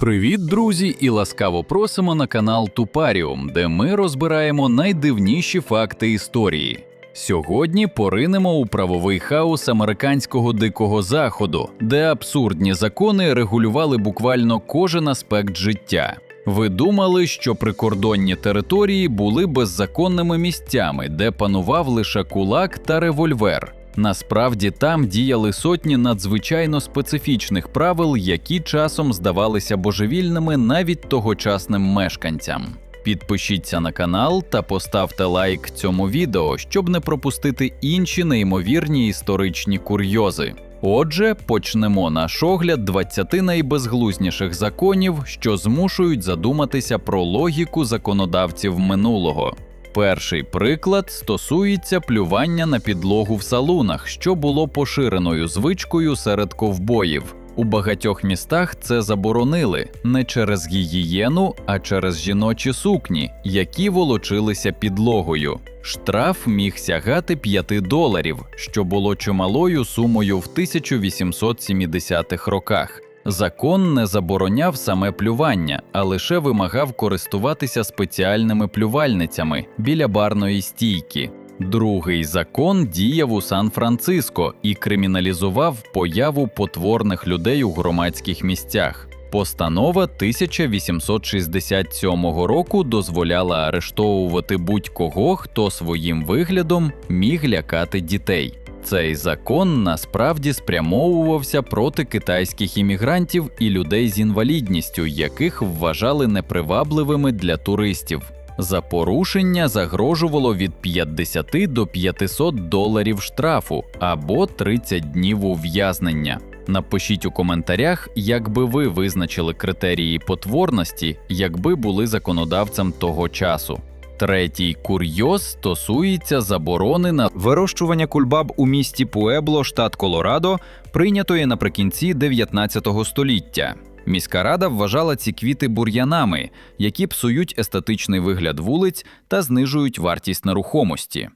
Привіт, друзі, і ласкаво просимо на канал Тупаріум, де ми розбираємо найдивніші факти історії. Сьогодні поринемо у правовий хаос американського дикого заходу, де абсурдні закони регулювали буквально кожен аспект життя. Ви думали, що прикордонні території були беззаконними місцями, де панував лише кулак та револьвер. Насправді там діяли сотні надзвичайно специфічних правил, які часом здавалися божевільними навіть тогочасним мешканцям. Підпишіться на канал та поставте лайк цьому відео, щоб не пропустити інші неймовірні історичні курйози. Отже, почнемо наш огляд 20 найбезглузніших законів, що змушують задуматися про логіку законодавців минулого. Перший приклад стосується плювання на підлогу в салунах, що було поширеною звичкою серед ковбоїв. У багатьох містах це заборонили не через гігієну, а через жіночі сукні, які волочилися підлогою. Штраф міг сягати 5 доларів, що було чималою сумою в 1870-х роках. Закон не забороняв саме плювання, а лише вимагав користуватися спеціальними плювальницями біля барної стійки. Другий закон діяв у Сан-Франциско і криміналізував появу потворних людей у громадських місцях. Постанова 1867 року дозволяла арештовувати будь-кого, хто своїм виглядом міг лякати дітей. Цей закон насправді спрямовувався проти китайських іммігрантів і людей з інвалідністю, яких вважали непривабливими для туристів. За порушення загрожувало від 50 до 500 доларів штрафу або 30 днів ув'язнення. Напишіть у коментарях, як би ви визначили критерії потворності, якби були законодавцем того часу. Третій курйоз стосується заборони на Вирощування кульбаб у місті Пуебло, штат Колорадо, прийнятої наприкінці 19 століття. Міська рада вважала ці квіти бур'янами, які псують естетичний вигляд вулиць та знижують вартість нерухомості.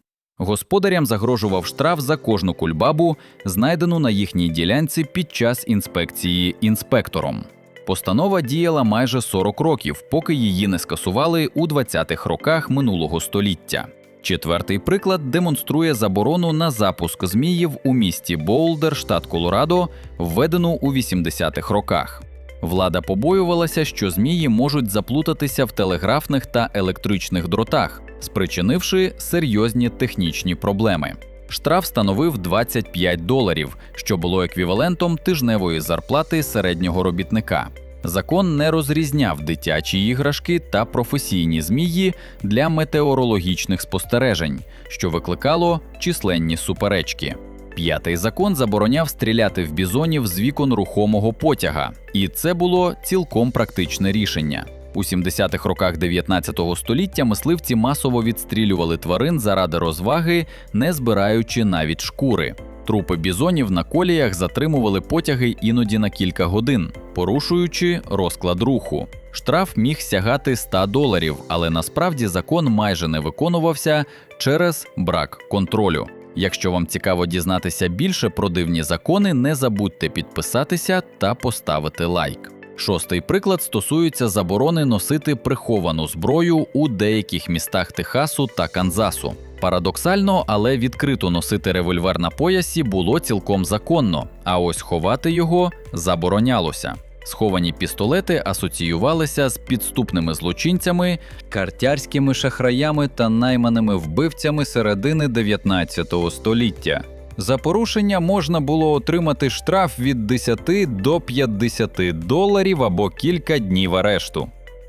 Господарям загрожував штраф за кожну кульбабу, знайдену на їхній ділянці під час інспекції інспектором. Постанова діяла майже 40 років, поки її не скасували у 20-х роках минулого століття. Четвертий приклад демонструє заборону на запуск зміїв у місті Боулдер, штат Колорадо, введену у 80-х роках. Влада побоювалася, що змії можуть заплутатися в телеграфних та електричних дротах, спричинивши серйозні технічні проблеми. Штраф становив 25 доларів, що було еквівалентом тижневої зарплати середнього робітника. Закон не розрізняв дитячі іграшки та професійні змії для метеорологічних спостережень, що викликало численні суперечки. П'ятий закон забороняв стріляти в бізонів з вікон рухомого потяга, і це було цілком практичне рішення. У 70-х роках 19 століття мисливці масово відстрілювали тварин заради розваги, не збираючи навіть шкури. Трупи бізонів на коліях затримували потяги іноді на кілька годин, порушуючи розклад руху. Штраф міг сягати 100 доларів, але насправді закон майже не виконувався через брак контролю. Якщо вам цікаво дізнатися більше про дивні закони, не забудьте підписатися та поставити лайк. Шостий приклад стосується заборони носити приховану зброю у деяких містах Техасу та Канзасу. Парадоксально, але відкрито носити револьвер на поясі було цілком законно, а ось ховати його заборонялося. Сховані пістолети асоціювалися з підступними злочинцями, картярськими шахраями та найманими вбивцями середини 19 століття. За порушення можна було отримати штраф від 10 до 50 доларів або кілька днів арешту.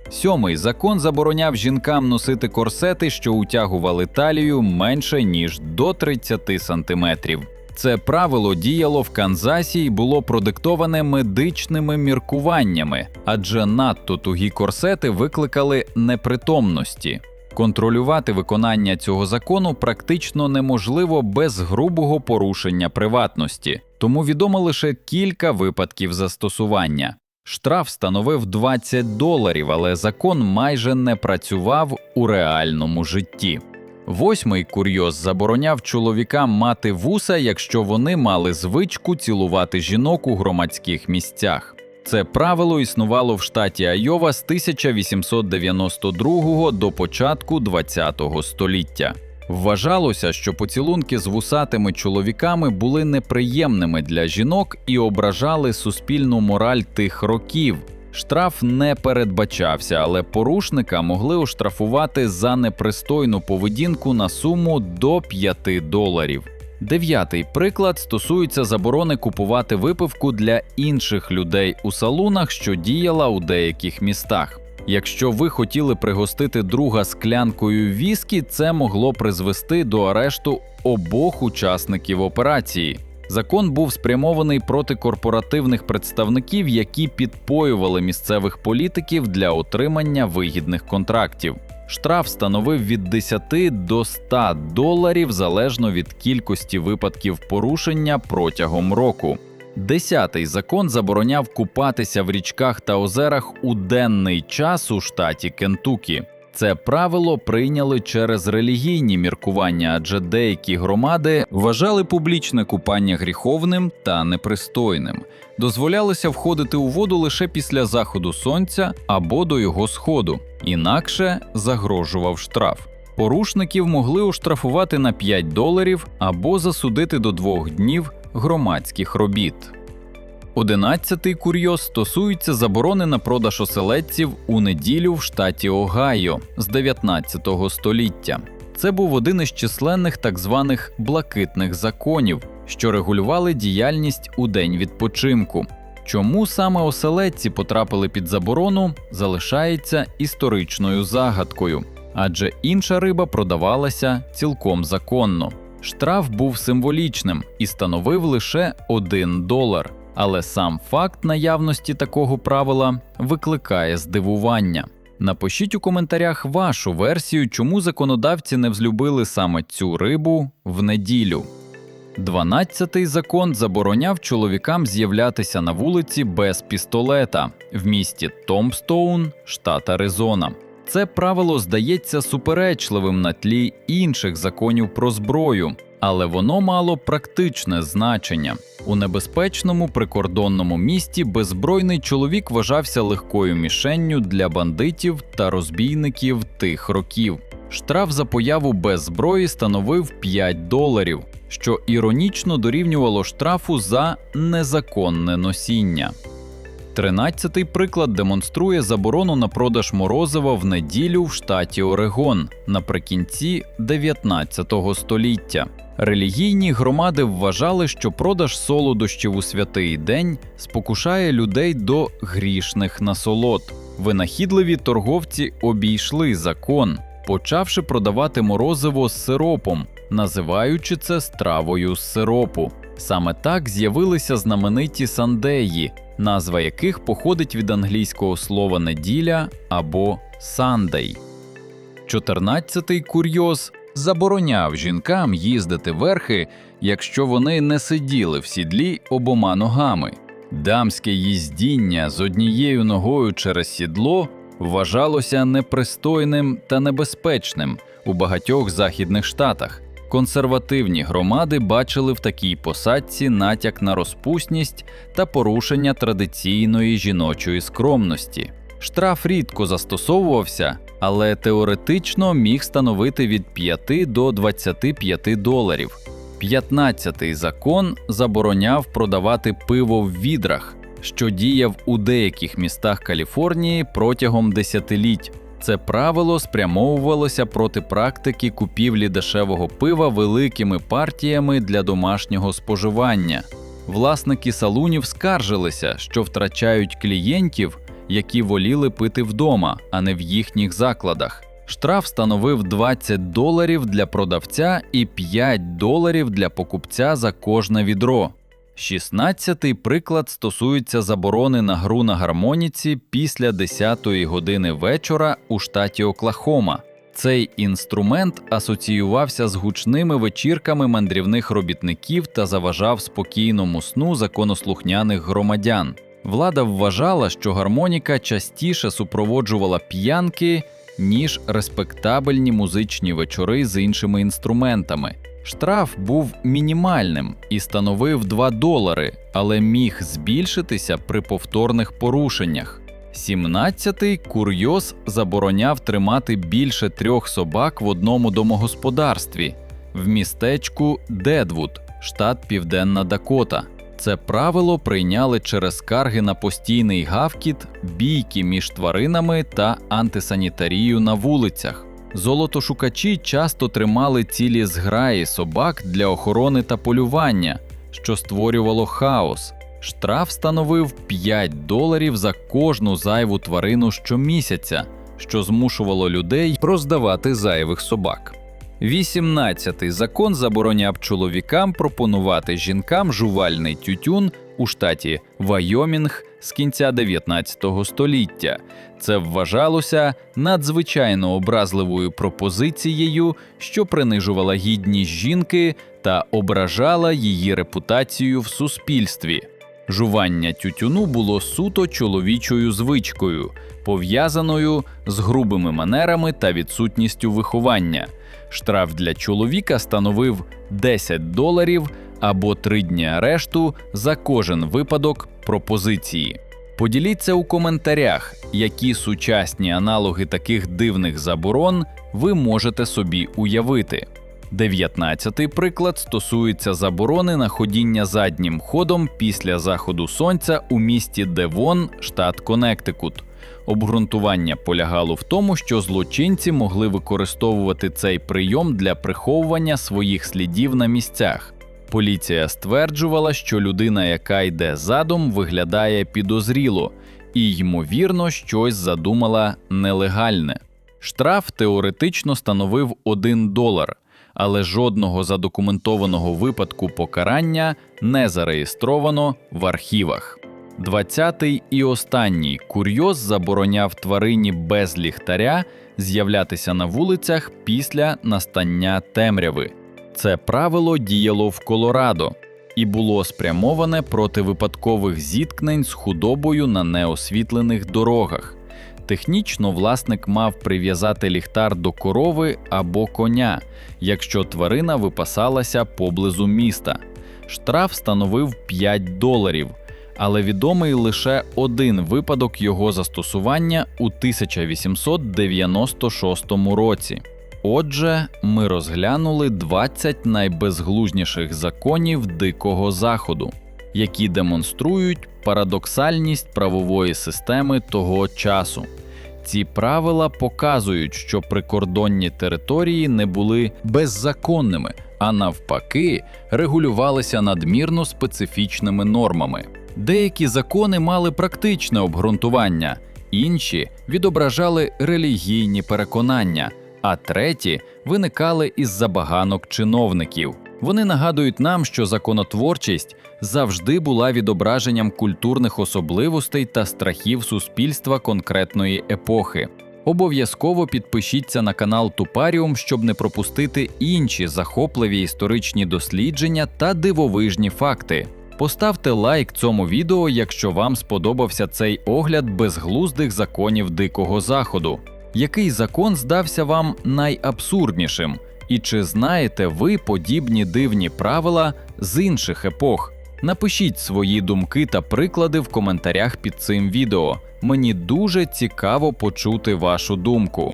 Сьомий закон забороняв жінкам носити корсети, що утягували талію менше ніж до 30 сантиметрів. Це правило діяло в Канзасі і було продиктоване медичними міркуваннями, адже надто тугі корсети викликали непритомності. Контролювати виконання цього закону практично неможливо без грубого порушення приватності, тому відомо лише кілька випадків застосування. Штраф становив 20 доларів, але закон майже не працював у реальному житті. Восьмий курйоз забороняв чоловікам мати вуса, якщо вони мали звичку цілувати жінок у громадських місцях. Це правило існувало в штаті Айова з 1892 до початку ХХ століття. Вважалося, що поцілунки з вусатими чоловіками були неприємними для жінок і ображали суспільну мораль тих років. Штраф не передбачався, але порушника могли оштрафувати за непристойну поведінку на суму до 5 доларів. Дев'ятий приклад стосується заборони купувати випивку для інших людей у салунах, що діяла у деяких містах. Якщо ви хотіли пригостити друга склянкою віскі, це могло призвести до арешту обох учасників операції. Закон був спрямований проти корпоративних представників, які підпоювали місцевих політиків для отримання вигідних контрактів. Штраф становив від 10 до 100 доларів залежно від кількості випадків порушення протягом року. Десятий закон забороняв купатися в річках та озерах у денний час у штаті Кентукі. Це правило прийняли через релігійні міркування, адже деякі громади вважали публічне купання гріховним та непристойним. Дозволялося входити у воду лише після заходу сонця або до його сходу, інакше загрожував штраф. Порушників могли оштрафувати на 5 доларів або засудити до двох днів громадських робіт. Одинадцятий курйоз стосується заборони на продаж оселедців у неділю в штаті Огайо з 19 століття. Це був один із численних так званих блакитних законів, що регулювали діяльність у день відпочинку. Чому саме оселедці потрапили під заборону, залишається історичною загадкою, адже інша риба продавалася цілком законно. Штраф був символічним і становив лише 1 долар. Але сам факт наявності такого правила викликає здивування. Напишіть у коментарях вашу версію, чому законодавці не взлюбили саме цю рибу в неділю. Дванадцятий закон забороняв чоловікам з'являтися на вулиці без пістолета в місті Томстоун, штат Аризона. Це правило здається суперечливим на тлі інших законів про зброю, але воно мало практичне значення. У небезпечному прикордонному місті беззбройний чоловік вважався легкою мішенню для бандитів та розбійників тих років. Штраф за появу без зброї становив 5 доларів, що іронічно дорівнювало штрафу за незаконне носіння. Тринадцятий приклад демонструє заборону на продаж морозива в неділю в штаті Орегон наприкінці 19 століття. Релігійні громади вважали, що продаж солодощів у святий день спокушає людей до грішних насолод. Винахідливі торговці обійшли закон, почавши продавати морозиво з сиропом, називаючи це стравою з сиропу. Саме так з'явилися знамениті сандеї, назва яких походить від англійського слова неділя або сандей. Чотирнадцятий курйоз забороняв жінкам їздити верхи, якщо вони не сиділи в сідлі обома ногами. Дамське їздіння з однією ногою через сідло вважалося непристойним та небезпечним у багатьох західних штатах. Консервативні громади бачили в такій посадці натяк на розпусність та порушення традиційної жіночої скромності. Штраф рідко застосовувався, але теоретично міг становити від 5 до 25 доларів. 15-й закон забороняв продавати пиво в відрах, що діяв у деяких містах Каліфорнії протягом десятиліть. Це правило спрямовувалося проти практики купівлі дешевого пива великими партіями для домашнього споживання. Власники салунів скаржилися, що втрачають клієнтів, які воліли пити вдома, а не в їхніх закладах. Штраф становив 20 доларів для продавця і 5 доларів для покупця за кожне відро. 16-й приклад стосується заборони на гру на гармоніці після 10-ї години вечора у штаті Оклахома. Цей інструмент асоціювався з гучними вечірками мандрівних робітників та заважав спокійному сну законослухняних громадян. Влада вважала, що гармоніка частіше супроводжувала п'янки, ніж респектабельні музичні вечори з іншими інструментами. Штраф був мінімальним і становив 2 долари, але міг збільшитися при повторних порушеннях. 17-й курйоз забороняв тримати більше трьох собак в одному домогосподарстві в містечку Дедвуд, штат Південна Дакота. Це правило прийняли через скарги на постійний гавкіт, бійки між тваринами та антисанітарію на вулицях. Золотошукачі часто тримали цілі зграї собак для охорони та полювання, що створювало хаос. Штраф становив 5 доларів за кожну зайву тварину щомісяця, що змушувало людей роздавати зайвих собак. 18-й закон забороняв чоловікам пропонувати жінкам жувальний тютюн у штаті Вайомінг з кінця 19 століття. Це вважалося надзвичайно образливою пропозицією, що принижувала гідність жінки та ображала її репутацію в суспільстві. Жування тютюну було суто чоловічою звичкою, пов'язаною з грубими манерами та відсутністю виховання. Штраф для чоловіка становив 10 доларів або 3 дні арешту за кожен випадок пропозиції. Поділіться у коментарях, які сучасні аналоги таких дивних заборон ви можете собі уявити. 19-й приклад стосується заборони на ходіння заднім ходом після заходу сонця у місті Девон, штат Коннектикут. Обґрунтування полягало в тому, що злочинці могли використовувати цей прийом для приховування своїх слідів на місцях. Поліція стверджувала, що людина, яка йде задом, виглядає підозріло і, ймовірно, щось задумала нелегальне. Штраф теоретично становив 1 долар, але жодного задокументованого випадку покарання не зареєстровано в архівах. 20-й і останній курйоз забороняв тварині без ліхтаря з'являтися на вулицях після настання темряви. Це правило діяло в Колорадо і було спрямоване проти випадкових зіткнень з худобою на неосвітлених дорогах. Технічно власник мав прив'язати ліхтар до корови або коня, якщо тварина випасалася поблизу міста. Штраф становив 5 доларів, але відомий лише один випадок його застосування у 1896 році. Отже, ми розглянули 20 найбезглузніших законів Дикого Заходу, які демонструють парадоксальність правової системи того часу. Ці правила показують, що прикордонні території не були беззаконними, а навпаки, регулювалися надмірно специфічними нормами. Деякі закони мали практичне обґрунтування, інші відображали релігійні переконання, а треті виникали із забаганок чиновників. Вони нагадують нам, що законотворчість завжди була відображенням культурних особливостей та страхів суспільства конкретної епохи. Обов'язково підпишіться на канал Тупаріум, щоб не пропустити інші захопливі історичні дослідження та дивовижні факти. Поставте лайк цьому відео, якщо вам сподобався цей огляд безглуздих законів Дикого Заходу. Який закон здався вам найабсурднішим? І чи знаєте ви подібні дивні правила з інших епох? Напишіть свої думки та приклади в коментарях під цим відео. Мені дуже цікаво почути вашу думку.